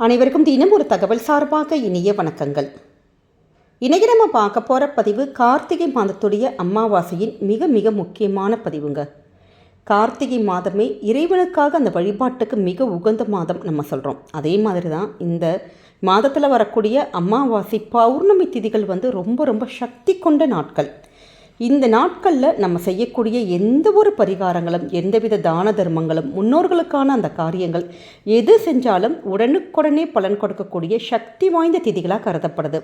அனைவருக்கும் தினம் ஒரு தகவல் சார்பாக இனிய வணக்கங்கள். இன்றைக்கி நம்ம பார்க்க போகிற பதிவு கார்த்திகை மாதத்துடைய அமாவாசையின் மிக மிக முக்கியமான பதிவுங்க. கார்த்திகை மாதமே இறைவனுக்காக அந்த வழிபாட்டுக்கு மிக உகந்த மாதம் நம்ம சொல்கிறோம் அதே மாதிரி தான் இந்த மாதத்தில் வரக்கூடிய அமாவாசை பௌர்ணமி திதிகள் வந்து ரொம்ப ரொம்ப சக்தி கொண்ட நாட்கள். இந்த நாட்களில் நம்ம செய்யக்கூடிய எந்த ஒரு பரிகாரங்களும் எந்தவித தான தர்மங்களும் முன்னோர்களுக்கான அந்த காரியங்கள் எது செஞ்சாலும் உடனுக்குடனே பலன் கொடுக்கக்கூடிய சக்தி வாய்ந்த திதிகளாக கருதப்படுது.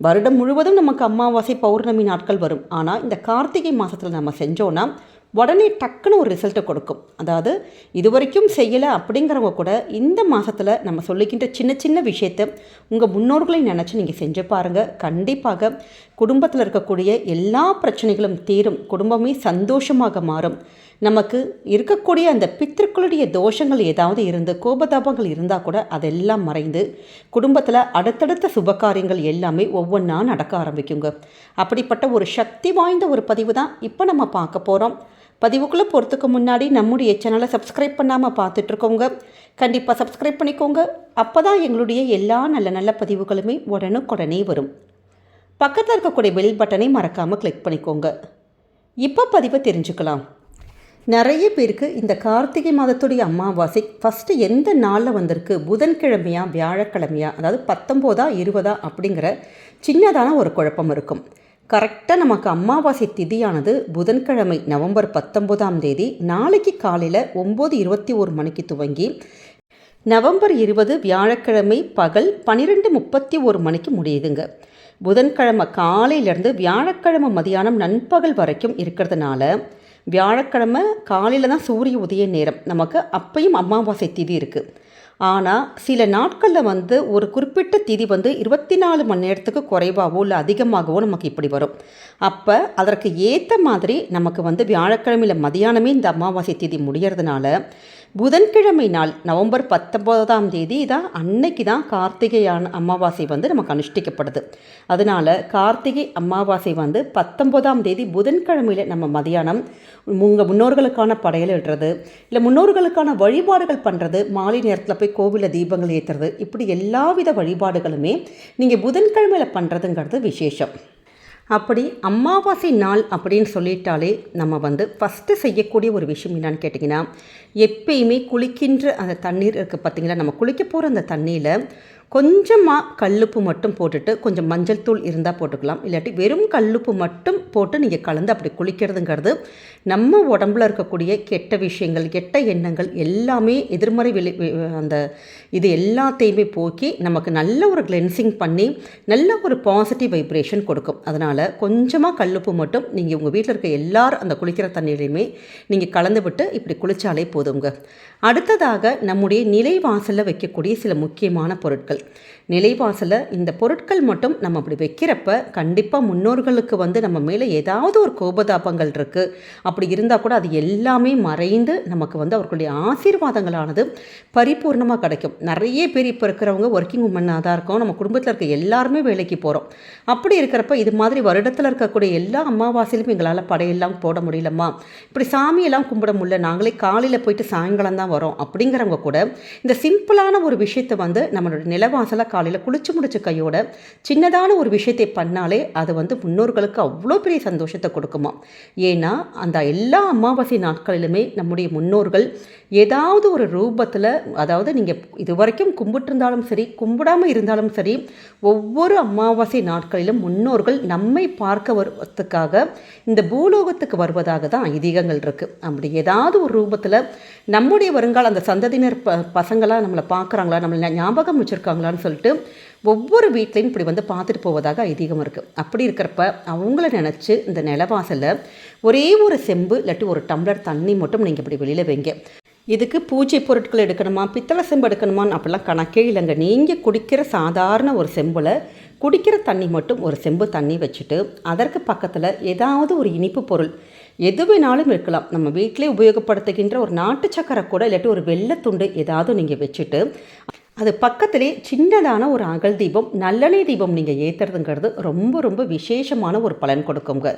வருடம் முழுவதும் நமக்கு அமாவாசை பௌர்ணமி நாட்கள் வரும். ஆனால் இந்த கார்த்திகை மாதத்தில் நம்ம செஞ்சோன்னா உடனே டக்குன்னு ஒரு ரிசல்ட்டை கொடுக்கும். அதாவது இது வரைக்கும் செய்யலை அப்படிங்கிறவங்க கூட இந்த மாதத்தில் நம்ம சொல்லிக்கின்ற சின்ன சின்ன விஷயத்தை உங்கள் முன்னோர்களை நினச்சி நீங்கள் செஞ்சு பாருங்கள் கண்டிப்பாக குடும்பத்தில் இருக்கக்கூடிய எல்லா பிரச்சனைகளும் தீரும். குடும்பமே சந்தோஷமாக மாறும். நமக்கு இருக்கக்கூடிய அந்த பித்திருக்களுடைய தோஷங்கள் ஏதாவது இருந்து கோபதாபங்கள் இருந்தால் கூட அதெல்லாம் மறைந்து குடும்பத்தில் அடுத்தடுத்த சுபகாரியங்கள் எல்லாமே ஒவ்வொன்றா நடக்க ஆரம்பிக்குங்க. அப்படிப்பட்ட ஒரு சக்தி வாய்ந்த ஒரு பதிவு தான் இப்போ நம்ம பார்க்க போகிறோம் பதிவுக்குள்ளே போகிறதுக்கு முன்னாடி நம்முடைய சேனலை சப்ஸ்கிரைப் பண்ணாமல் பார்த்துட்ருக்கோங்க. கண்டிப்பாக சப்ஸ்கிரைப் பண்ணிக்கோங்க. அப்போ தான் எங்களுடைய எல்லா நல்ல நல்ல பதிவுகளுமே உடனுக்குடனே வரும். பக்கத்தில் இருக்கக்கூடிய பெல் பட்டனை மறக்காமல் கிளிக் பண்ணிக்கோங்க. இப்போ பதிவை தெரிஞ்சுக்கலாம். நிறைய பேருக்கு இந்த கார்த்திகை மாதத்துடைய அமாவாசை ஃபஸ்ட்டு எந்த நாளில் வந்திருக்கு? புதன்கிழமையா வியாழக்கிழமையா? அதாவது பத்தொம்போதா இருபதா அப்படிங்கிற சின்னதான ஒரு குழப்பம் இருக்கும். கரெக்டாக நமக்கு அமாவாசை திதியானது புதன்கிழமை நவம்பர் பத்தொம்போதாம் தேதி நாளைக்கு காலையில் ஒம்பது இருபத்தி ஒரு மணிக்கு துவங்கி நவம்பர் இருபது வியாழக்கிழமை பகல் பன்னிரெண்டு முப்பத்தி ஒரு மணிக்கு முடியுதுங்க. புதன்கிழமை காலையிலேருந்து வியாழக்கிழமை மதியானம் நண்பகல் வரைக்கும் இருக்கிறதுனால வியாழக்கிழமை காலையில் தான் சூரிய உதய நேரம். நமக்கு அப்பையும் அமாவாசை திதி இருக்குது ஆனால் சில நாட்களில் வந்து ஒரு குறிப்பிட்ட திதி வந்து இருபத்தி நாலு மணி நேரத்துக்கு குறைவாகவோ இல்லை அதிகமாகவோ நமக்கு இப்படி வரும். அப்போ அதற்கு ஏற்ற மாதிரி நமக்கு வந்து வியாழக்கிழமையில் மதியானமே இந்த அமாவாசை திதி முடியறதுனால புதன்கிழமை நாள் நவம்பர் பத்தொம்போதாம் தேதி தான் அன்னைக்கு தான் கார்த்திகையான அமாவாசை வந்து நமக்கு அனுஷ்டிக்கப்படுது. அதனால் கார்த்திகை அமாவாசை வந்து பத்தொம்போதாம் தேதி புதன்கிழமையில் நம்ம மதியானம் உங்கள் முன்னோர்களுக்கான படையல் இடுறது இல்லை முன்னோர்களுக்கான வழிபாடுகள் பண்ணுறது மாலை நேரத்தில் போய் கோவிலில் தீபங்கள் ஏற்றுறது இப்படி எல்லாவித வழிபாடுகளுமே நீங்கள் புதன்கிழமையில் பண்ணுறதுங்கிறது விசேஷம். அப்படி அமாவாசை நாள் அப்படின்னு சொல்லிட்டாலே நம்ம வந்து ஃபஸ்ட்டு செய்யக்கூடிய ஒரு விஷயம் என்னன்னு கேட்டிங்கன்னா எப்பயுமே குளிக்கின்ற அந்த தண்ணீர் இருக்குது பார்த்தீங்களா? நம்ம குளிக்க போகிற அந்த தண்ணியில் கொஞ்சமாக கல்லுப்பு மட்டும் போட்டுட்டு கொஞ்சம் மஞ்சள் தூள் இருந்தால் போட்டுக்கலாம். இல்லாட்டி வெறும் கல்லுப்பு மட்டும் போட்டு நீங்கள் கலந்து அப்படி குளிக்கிறதுங்கிறது நம்ம உடம்புல இருக்கக்கூடிய கெட்ட விஷயங்கள் கெட்ட எண்ணங்கள் எல்லாமே எதிர்மறை வெளி அந்த இது எல்லாத்தையுமே போக்கி நமக்கு நல்ல ஒரு கிளென்சிங் பண்ணி நல்ல ஒரு பாசிட்டிவ் வைப்ரேஷன் கொடுக்கும். அதனால் கொஞ்சமாக கல்லுப்பு மட்டும் நீங்கள் உங்கள் வீட்டில் இருக்க எல்லாரும் அந்த குளிக்கிற தண்ணியிலையுமே நீங்கள் கலந்து விட்டு இப்படி குளித்தாலே போதுங்க அடுத்ததாக நம்முடைய நிலைவாசலில் வைக்கக்கூடிய சில முக்கியமான பொருட்கள். நிலைவாசலில் இந்த பொருட்கள் மட்டும் நம்ம அப்படி வைக்கிறப்ப கண்டிப்பாக முன்னோர்களுக்கு வந்து நம்ம மேலே ஏதாவது ஒரு கோபதாபங்கள் இருக்குது அப்படி இருந்தால் கூட அது எல்லாமே மறைந்து நமக்கு வந்து அவர்களுடைய ஆசீர்வாதங்களானது பரிபூர்ணமாக கிடைக்கும். நிறைய பேர் இப்போ இருக்கிறவங்க ஒர்க்கிங் உமனாக தான் இருக்கோம். நம்ம குடும்பத்தில் இருக்க எல்லாருமே வேலைக்கு போகிறோம் அப்படி இருக்கிறப்ப இது மாதிரி வருடத்தில் இருக்கக்கூடிய எல்லா அமாவாசையிலும் எங்களால் படையெல்லாம் போட முடியலம்மா. இப்படி சாமியெல்லாம் கும்பிட முடியல. நாங்களே காலையில் போயிட்டு சாயங்காலம் தான் வரோம். அப்படிங்கிறவங்க கூட இந்த சிம்பிளான ஒரு விஷயத்தை வந்து நம்மளோட நிலவாசலாக காலையில் குளிச்சு முடிச்ச கையோட சின்னதான ஒரு விஷயத்தை பண்ணாலே அது வந்து முன்னோர்களுக்கு அவ்வளோ பெரிய சந்தோஷத்தை கொடுக்குமா. ஏன்னா அந்த எல்லா அமாவாசை நாட்களிலுமே நம்முடைய முன்னோர்கள் ஏதாவது ஒரு ரூபத்தில் அதாவது நீங்கள் இது வரைக்கும் கும்பிட்டுருந்தாலும் சரி கும்பிடாமல் இருந்தாலும் சரி ஒவ்வொரு அமாவாசை நாட்களிலும் முன்னோர்கள் நம்மை பார்க்க வருவதற்காக இந்த பூலோகத்துக்கு வருவதாக தான் ஐதீகங்கள் இருக்குது அப்படி ஏதாவது ஒரு ரூபத்தில் நம்முடைய வருங்கால அந்த சந்ததியினர் ப பசங்களாக நம்மளை பார்க்குறாங்களா? நம்மளை ஞாபகம் வச்சுருக்காங்களான்னு சொல்லிட்டு ஒவ்வொரு வீட்லேயும் இப்படி வந்து பார்த்துட்டு போவதாக ஐதீகம் இருக்குது அப்படி இருக்கிறப்ப அவங்கள நினச்சி இந்த நிலவாசலில் ஒரே ஒரு செம்பு இல்லாட்டி ஒரு டம்ளர் தண்ணி மட்டும் நீங்கள் இப்படி வெளியில் வைங்க. இதுக்கு பூஜை பொருட்கள் எடுக்கணுமா பித்தளை செம்பு எடுக்கணுமான்னு அப்படிலாம் கணக்கே இல்லைங்க. நீங்கள் குடிக்கிற சாதாரண ஒரு செம்பில் குடிக்கிற தண்ணி மட்டும் ஒரு செம்பு தண்ணி வச்சுட்டு அதற்கு பக்கத்தில் ஏதாவது ஒரு இனிப்பு பொருள் எது வேணாலும் இருக்கலாம். நம்ம வீட்டிலே உபயோகப்படுத்துகின்ற ஒரு நாட்டு சக்கரை கூட இல்லாட்டி ஒரு வெள்ளத்துண்டு ஏதாவது நீங்கள் வச்சுட்டு அது பக்கத்திலே சின்னதான ஒரு அகல் தீபம் நல்லெண்ணெய் தீபம் நீங்கள் ஏற்றுறதுங்கிறது ரொம்ப ரொம்ப விசேஷமான ஒரு பலன் கொடுக்குங்க.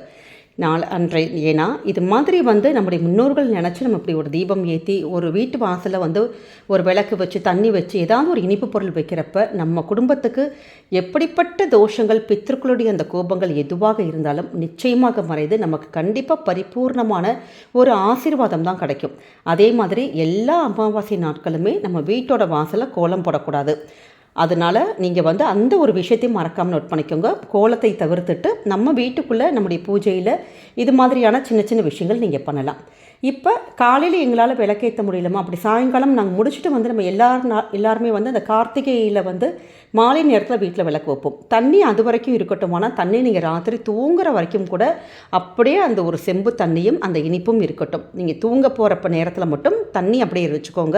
நாள் அன்றை ஏன்னா இது மாதிரி வந்து நம்முடைய முன்னோர்கள் நினச்சி நம்ம இப்படி ஒரு தீபம் ஏற்றி ஒரு வீட்டு வாசலில் வந்து ஒரு விளக்கு வச்சு தண்ணி வச்சு ஏதாவது ஒரு இனிப்பு பொருள் வைக்கிறப்ப நம்ம குடும்பத்துக்கு எப்படிப்பட்ட தோஷங்கள் பித்திருக்களுடைய அந்த கோபங்கள் எதுவாக இருந்தாலும் நிச்சயமாக மறைந்து நமக்கு கண்டிப்பாக பரிபூர்ணமான ஒரு ஆசீர்வாதம் தான் கிடைக்கும். அதே மாதிரி எல்லா அமாவாசை நாட்களுமே நம்ம வீட்டோட வாசலில் கோலம் போடக்கூடாது. அதனால் நீங்கள் வந்து அந்த ஒரு விஷயத்தையும் மறக்காமல் நோட் பண்ணிக்கோங்க. கோலத்தை தவிர்த்துட்டு நம்ம வீட்டுக்குள்ளே நம்முடைய பூஜையில் இது மாதிரியான சின்ன சின்ன விஷயங்கள் நீங்கள் பண்ணலாம். இப்போ காலையில் எங்களால் விளக்கேற்ற முடியலமா அப்படி சாயங்காலம் நாங்கள் முடிச்சுட்டு வந்து நம்ம எல்லாரும் எல்லாருமே வந்து அந்த கார்த்திகையில் வந்து மாலை நேரத்தில் வீட்டில் விளக்கு வைப்போம். தண்ணி அது வரைக்கும் இருக்கட்டும். ஆனால் தண்ணி நீங்கள் ராத்திரி தூங்குற வரைக்கும் கூட அப்படியே அந்த ஒரு செம்பு தண்ணியும் அந்த இனிப்பும் இருக்கட்டும். நீங்கள் தூங்க போகிறப்ப நேரத்தில் மட்டும் தண்ணி அப்படியே வச்சுக்கோங்க.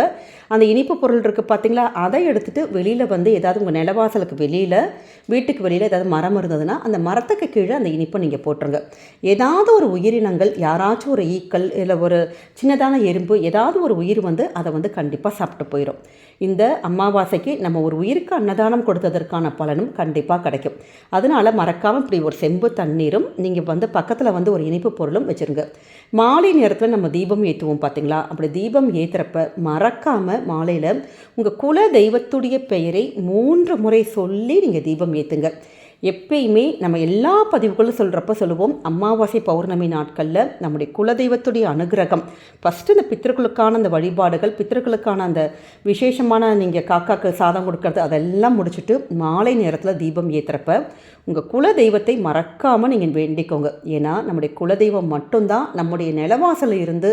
அந்த இனிப்பு பொருள் இருக்குது பார்த்தீங்களா அதை எடுத்துகிட்டு வெளியில் வந்து வந்து ஏதாவது உங்கள் நிலவாசலுக்கு வெளியில் வீட்டுக்கு வெளியில் ஏதாவது மரம் இருந்ததுன்னா அந்த மரத்துக்கு கீழே அந்த இனிப்பை நீங்கள் போட்டுருங்க. ஏதாவது ஒரு உயிரினங்கள் யாராச்சும் ஒரு ஈக்கள் இல்லை ஒரு சின்னதான எறும்பு ஏதாவது ஒரு உயிர் வந்து அதை வந்து கண்டிப்பாக சாப்பிட்டு போயிடும் இந்த அமாவாசைக்கு நம்ம ஒரு உயிருக்கு அன்னதானம் கொடுத்ததற்கான பலனும் கண்டிப்பாக கிடைக்கும். அதனால் மறக்காமல் இப்படி ஒரு செம்பு தண்ணீரும் நீங்கள் வந்து பக்கத்தில் வந்து ஒரு இனிப்பு பொருளும் வச்சுருங்க. மாலை நேரத்தில் நம்ம தீபம் ஏற்றுவோம் பார்த்தீங்களா அப்படி தீபம் ஏற்றுறப்ப மறக்காமல் மாலையில் உங்கள் குல தெய்வத்துடைய பெயரை மூன்று முறை சொல்லி நீங்கள் தீபம் ஏற்றுங்க எப்பயுமே நம்ம எல்லா பதிவுகளும் சொல்கிறப்ப சொல்லுவோம். அமாவாசை பௌர்ணமி நாட்களில் நம்முடைய குலதெய்வத்துடைய அனுகிரகம். ஃபஸ்ட்டு இந்த பித்திருக்களுக்கான அந்த வழிபாடுகள் பித்திருக்களுக்கான அந்த விசேஷமான நீங்கள் காக்காக்கு சாதம் கொடுக்கறது அதெல்லாம் முடிச்சுட்டு மாலை நேரத்தில் தீபம் ஏற்றுறப்ப உங்கள் குலதெய்வத்தை மறக்காமல் நீங்கள் வேண்டிக்கோங்க. ஏன்னா நம்முடைய குலதெய்வம் மட்டும்தான் நம்முடைய நிலவாசலில் இருந்து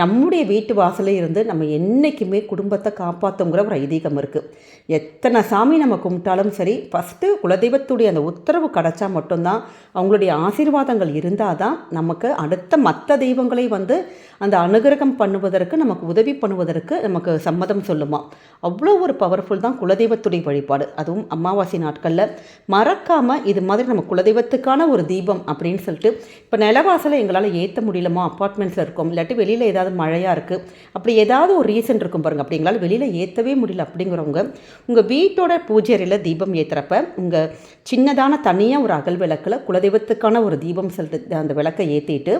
நம்முடைய வீட்டு வாசலில் இருந்து நம்ம என்றைக்குமே குடும்பத்தை காப்பாற்றுங்கிற ஒரு ஐதீகம் இருக்குது எத்தனை சாமி நம்ம கும்பிட்டாலும் சரி ஃபஸ்ட்டு குலதெய்வத்துடைய அந்த உத்தரவு கிடச்சா மட்டும்தான் அவங்களுடைய ஆசீர்வாதங்கள் இருந்தால் தான் நமக்கு அடுத்த மற்ற தெய்வங்களை வந்து அந்த அனுகிரகம் பண்ணுவதற்கு நமக்கு உதவி பண்ணுவதற்கு நமக்கு சம்மதம் சொல்லுமா. அவ்வளோ ஒரு பவர்ஃபுல் தான் குலதெய்வத்துடைய வழிபாடு. அதுவும் அமாவாசை நாட்களில் மறக்காமல் இது மாதிரி நம்ம குலதெய்வத்துக்கான ஒரு தீபம் அப்படின்னு சொல்லிட்டு இப்போ நிலவாசலை எங்களால் ஏற்ற முடியலமா? அப்பார்ட்மெண்ட்ஸில் இருக்கோம். இல்லாட்டி வெளியில் ஏதாவது மழையாக இருக்குது அப்படி ஏதாவது ஒரு ரீசன் இருக்கும் பாருங்கள் அப்படி எங்களால் வெளியில் ஏற்றவே முடியல அப்படிங்கிறவங்க உங்கள் வீட்டோட பூஜை தீபம் ஏற்றுறப்ப உங்கள் சின்னதான தனியாக ஒரு அகல் விளக்கில் குலதெய்வத்துக்கான ஒரு தீபம் சொல்லிட்டு அந்த விளக்கை ஏற்றிட்டு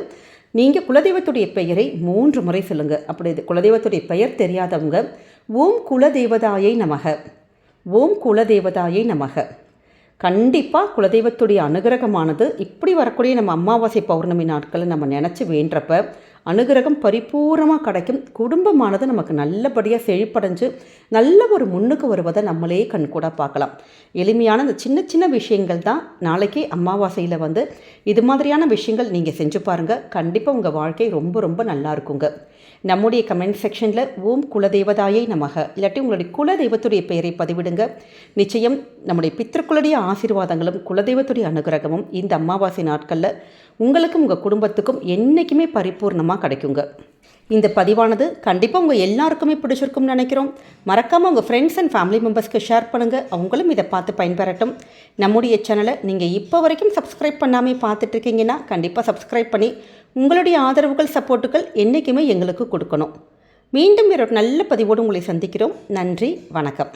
நீங்கள் குலதெய்வத்துடைய பெயரை மூன்று முறை சொல்லுங்கள் அப்படி இது குலதெய்வத்துடைய பெயர் தெரியாதவங்க ஓம் குலதெய்வதாயை நமக. ஓம் குலதெய்வதாயை நமக. கண்டிப்பாக குலதெய்வத்துடைய அனுகிரகமானது இப்படி வரக்கூடிய நம்ம அமாவாசை பௌர்ணமி நாட்களை நம்ம நினச்சி வேண்டப்ப அனுகிரகம் பரிபூர்ணமாக கிடைக்கும். குடும்பமானது நமக்கு நல்லபடியாக செழிப்படைஞ்சு நல்ல ஒரு முன்னுக்கு வருவதை நம்மளே கண்கூட பார்க்கலாம். எளிமையான இந்த சின்ன சின்ன விஷயங்கள் தான் நாளைக்கு அமாவாசையில் வந்து இது மாதிரியான விஷயங்கள் நீங்கள் செஞ்சு பாருங்கள் கண்டிப்பாக உங்கள் வாழ்க்கை ரொம்ப ரொம்ப நல்லா இருக்குங்க. நம்முடைய கமெண்ட் செக்ஷனில் ஓம் குலதெய்வதாயை நமக. இல்லாட்டி உங்களுடைய குலதெய்வத்துடைய பெயரை பதிவிடுங்க. நிச்சயம் நம்முடைய பித்திருக்களுடைய ஆசீர்வாதங்களும் குலதெய்வத்துடைய அனுகிரகமும் இந்த அமாவாசை நாட்களில் உங்களுக்கும் உங்கள் குடும்பத்துக்கும் என்றைக்குமே பரிபூர்ணமாக கிடைக்குங்க. இந்த பதிவானது கண்டிப்பாக உங்கள் எல்லாருக்குமே பிடிச்சிருக்கும்னு நினைக்கிறோம். மறக்காமல் உங்கள் ஃப்ரெண்ட்ஸ் அண்ட் ஃபேமிலி மெம்பர்ஸ்க்கு ஷேர் பண்ணுங்கள் அவங்களும் இதை பார்த்து பயன்பெறட்டும். நம்முடைய சேனலை நீங்கள் இப்போ வரைக்கும் சப்ஸ்கிரைப் பண்ணாமல் பார்த்துட்ருக்கீங்கன்னா கண்டிப்பாக சப்ஸ்கிரைப் பண்ணி உங்களுடைய ஆதரவுகள் சப்போர்ட்டுகள் என்றைக்குமே எங்களுக்கு கொடுக்கணும். மீண்டும் வேறு ஒரு நல்ல பதிவோடு உங்களை சந்திக்கிறோம். நன்றி வணக்கம்.